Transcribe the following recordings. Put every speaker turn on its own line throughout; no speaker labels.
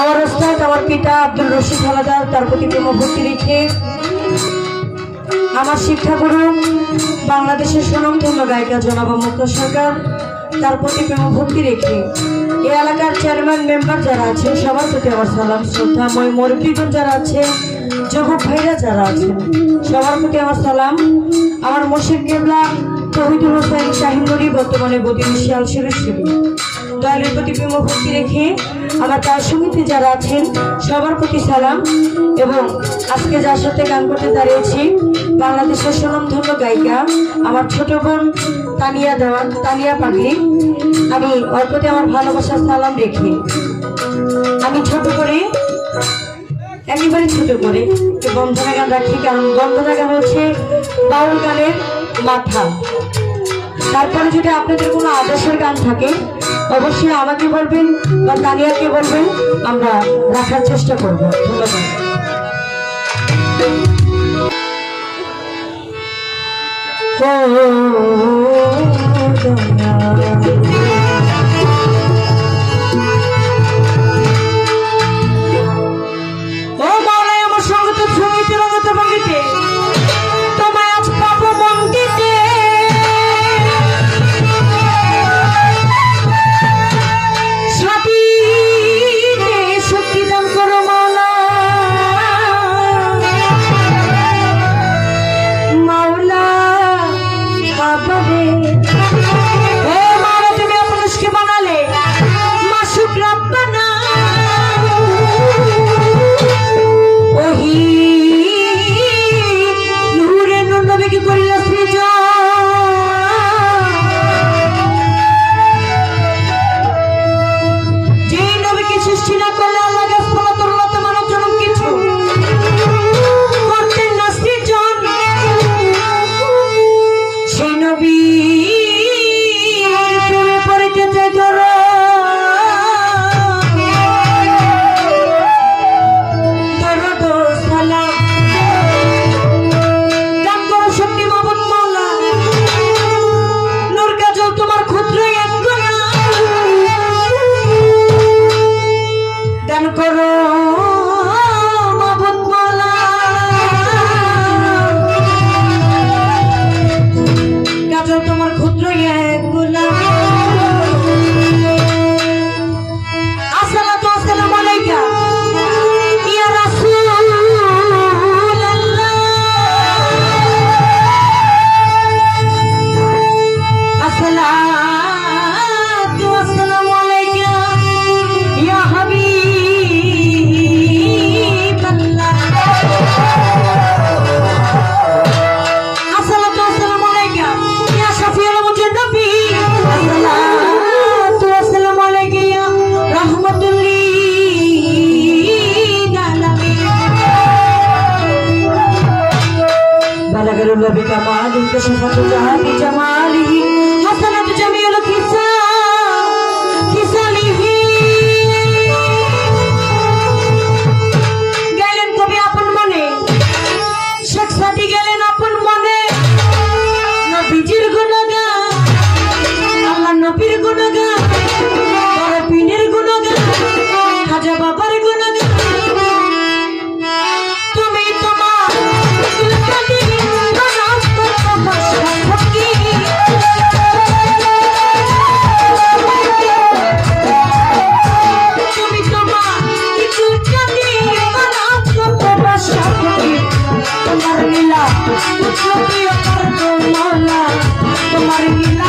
আমার ওস্তাদ, আমার পিতা আব্দুল রশিদ হালাদার, তার প্রতি প্রেম ভক্তি রেখে আমার শিক্ষাগুরু, বাংলাদেশের সুনামধন্য গায়িকা জনাবা মুক্ত সরকার, তার প্রতি প্রেম ভক্তি রেখে এ এলাকার চেয়ারম্যান, মেম্বার যারা আছেন, সবার প্রতি আমার সালাম শ্রদ্ধা মই মুরব্বীগণ যারা আছেন যুবক ভাইরা যারা আছেন, সবার প্রতি আমার সালাম। আমার মসিদ কেবলা, তহিদুল হোসেন শাহিনুরি বর্তমানে বদিন শিয়াল শিরোশ্বরী দয়ালের প্রতি প্রেম ভক্তি রেখে আমার তার সমিতি যারা আছেন, সবার প্রতি সালাম এবং আজকে যার সাথে গান করতে দাঁড়িয়েছি, বাংলাদেশের সুনামধন্য গায়িকা, আমার ছোট বোন তানিয়া দেওয়ান, তানিয়া পাখি আমি ওর প্রতি আমার ভালোবাসার সালাম রেখে আমি ছোট করে, একেবারে ছোট করে বন্ধনা গান রাখি, কারণ বন্ধনা গান হচ্ছে বাউল গানের মাথা। তারপরে যদি আপনাদের কোনো আদর্শের গান থাকে অবশ্যই আমাকে বলবেন বা তানিয়াকে বলবেন আমরা রাখার চেষ্টা করব। ধন্যবাদ। ও 幸福就在 লীলা তোমার লীলা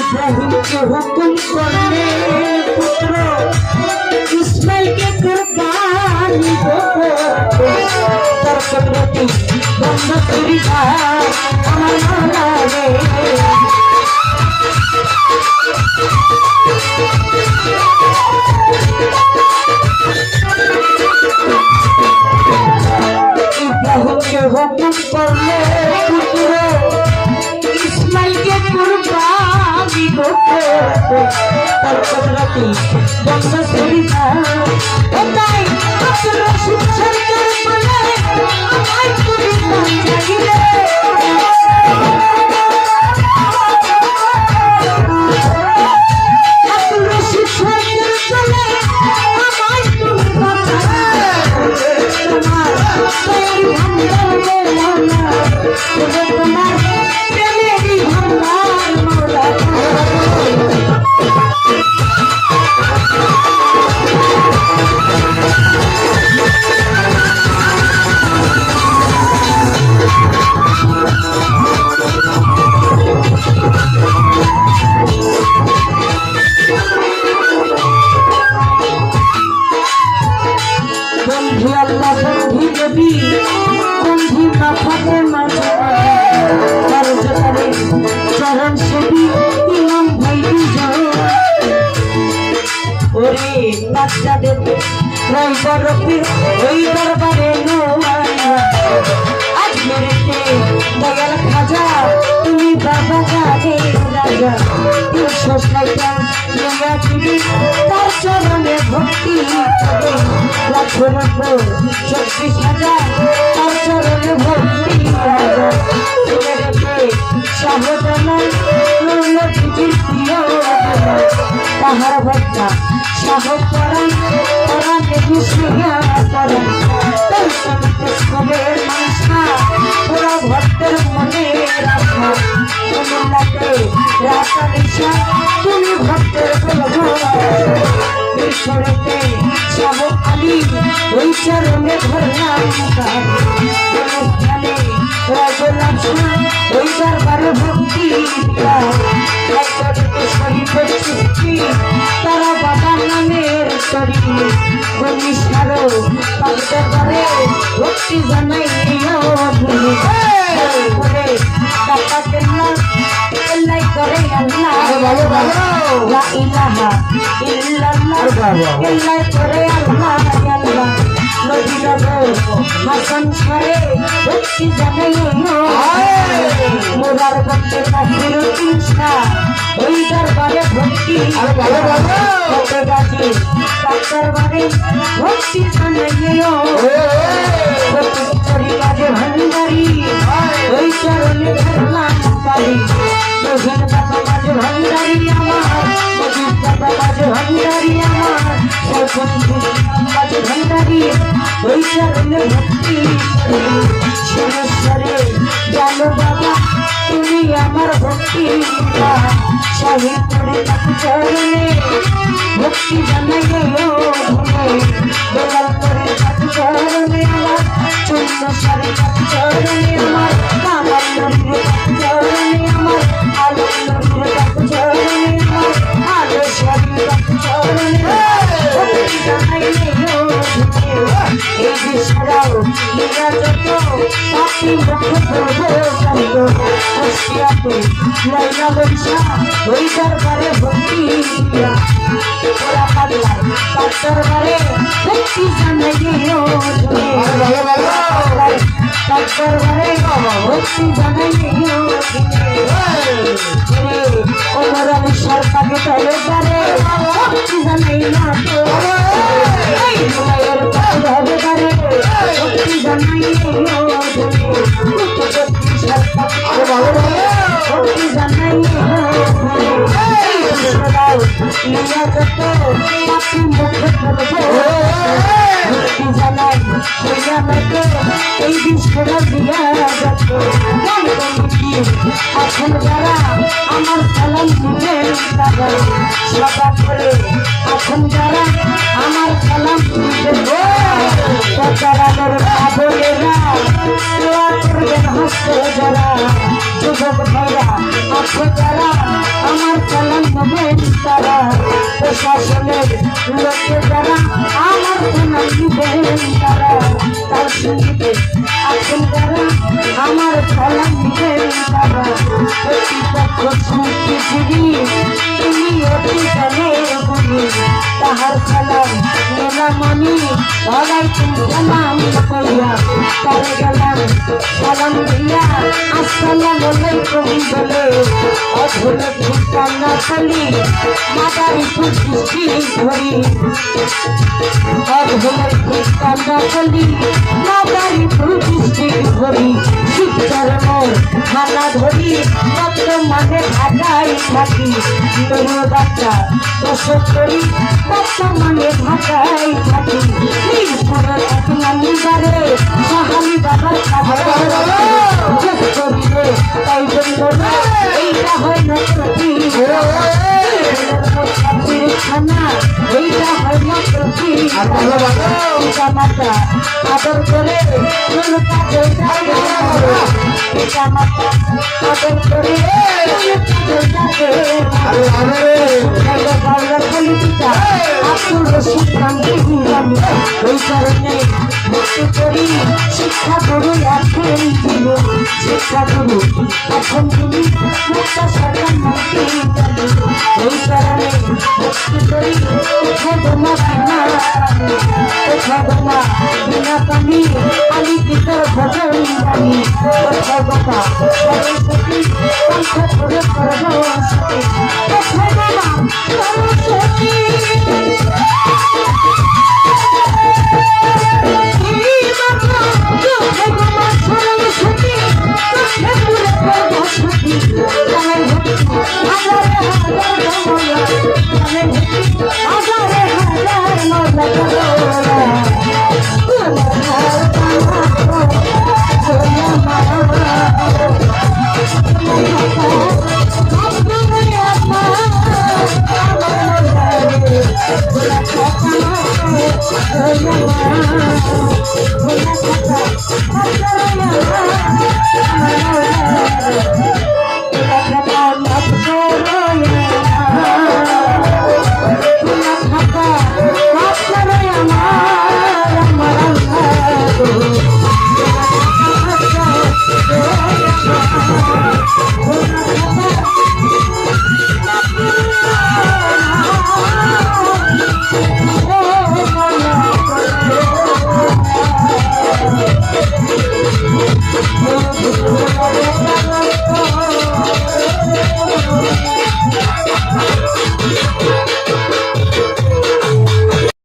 हुक्म करने पुत्रो दुश्मन के कुर्बानी दो तरसरती बंदपुरी का अमर नाम रे ইব্রাহিমকে হুকুম করলে কুকুরে ইসমাইলকে কুরবানি করতে তার কুদরতি বন্ধ সুবিধা ও তাই রশিদ সরকার বলে আমায় তুমি না বরফে ওই দরবারে নোয়াইয়া আজ মেরেতে দয়াল খাজা, তুমি বাবা গাজে রাজা। তিনশো ষাটটা নয়া দিবি তার চরণে ভক্তি লাখো লাখো চব্বিশ হাজার তার চরণে ভক্তি হাজার রেখে নুরুল দিদির প্রিয়। তাহার ভক্তা শাহ পরাণ পরাণ দেবী সিংহা পরাণ তোর সঙ্গে সবের মানুষা তোরা ভক্তের মনে রাখা কুমিল্লাতে রাতা ধরলাম তার রাজলাম ওই দরবারে ভক্তি তারা বাবা নামের শরী বনিষ্ঠারো পাঁচটা করে ভক্তি জানাই করে টাকা কেল্লা কেল্লাই করে আল্লাহ
ভালো, ভালো।
ইলাহা ইল্লাল্লাহ
আরে।
কেল্লাই করে নবী নগর হাসান সারে ভক্তি জানাই মোরার ভক্তের কাছে তিনশা ওই দরবারে ভক্তি
আরে ভালো, ভালো।
কত গাছে তার দরবারে ভক্তি জানাইও পরিবারে ভান্ডারি ওই চরণে ধরলাম পারি প্রধান বাবা মাঝে ভান্ডারি আমার মজুর বাবা মাঝে ভান্ডারি আমার। সর্বন্ধু মাঝে ভান্ডারি। ওই চরণে ভক্তি সুরেশ্বরে জানো বাবা। তুমি আমার ভক্তি শহীদ চরণে ভক্তি জানাই দোলাল করে তাকে চরণে আমার চূর্ণ সারে চরণে আমার নদীর তাকে চরণে আমার আলো তাকে চরণে আমার আলো তাকে চরণে এই বিশ্বরাও লীলা যত পাপি মুখ করব কান্দ বসিয়াতে লাইলা বৈশা ওই দরবারে ভক্তি ওরা পাগলা তার দরবারে ভক্তি জানাইও
ভালো, ভালো।
তার দরবারে ভক্তি জানাইও ওমর আলী সরকারকে তলে পারে ভক্তি জানাই না তো এই মুলায়ের কাছে হবে পারে ভক্তি জানাইও
আরে ভালো,
এই বিশ্বরা দিয়া কমিটি এখন যারা আমার সালাম দিবেন তারা সদা করে এখন যারা আমার সালাম দিবেন সকালের পাগলেরা দোয়া করবেন যুবক ভাইরা যারা আমার কলঙ্ক বন্ধু তারা, প্রশাসনের লোকে যারা, আমার কলঙ্ক বন্ধু তারা, তার সঙ্গীতে আছেন তারা আমার কলঙ্ক বন্ধু তারা। প্রতিপক্ষ শুনতে ফিরি তুমি অতি জলের গুলি তাহার খেলার মেলা মনি ধরাই তুমি জানাম করিয়া, তার গেলাম সালাম দিয়া, আসসালাম আলাইকুম বলে অধুরে ভুটান না খালি মাদারি খুশি ধরি অধুরে ভুটান না খালি মাদারি খুশি ধরি শিক্ষার মোর খানা ধরি কত মানে ঢাকাই থাকি তোর বাচ্চা দোষক করি কত মানে ঢাকাই থাকি মিরপুরের এক নাম্বারে সাহালি বাবার কাছে যোগ করিলে তাই জন্য না, এইটা হয় না মাতা আদর করে পিতা মাতা আদর করে পিতা গান্ধী আমি ওই কারণে ভক্তি করি শিক্ষা গুরু এখন দিল শিক্ষা গুরু এখন তুমি মুক্তা সরকার মন্ত্রী ওই কারণে ভক্তি করি খোদমা সরস্বতী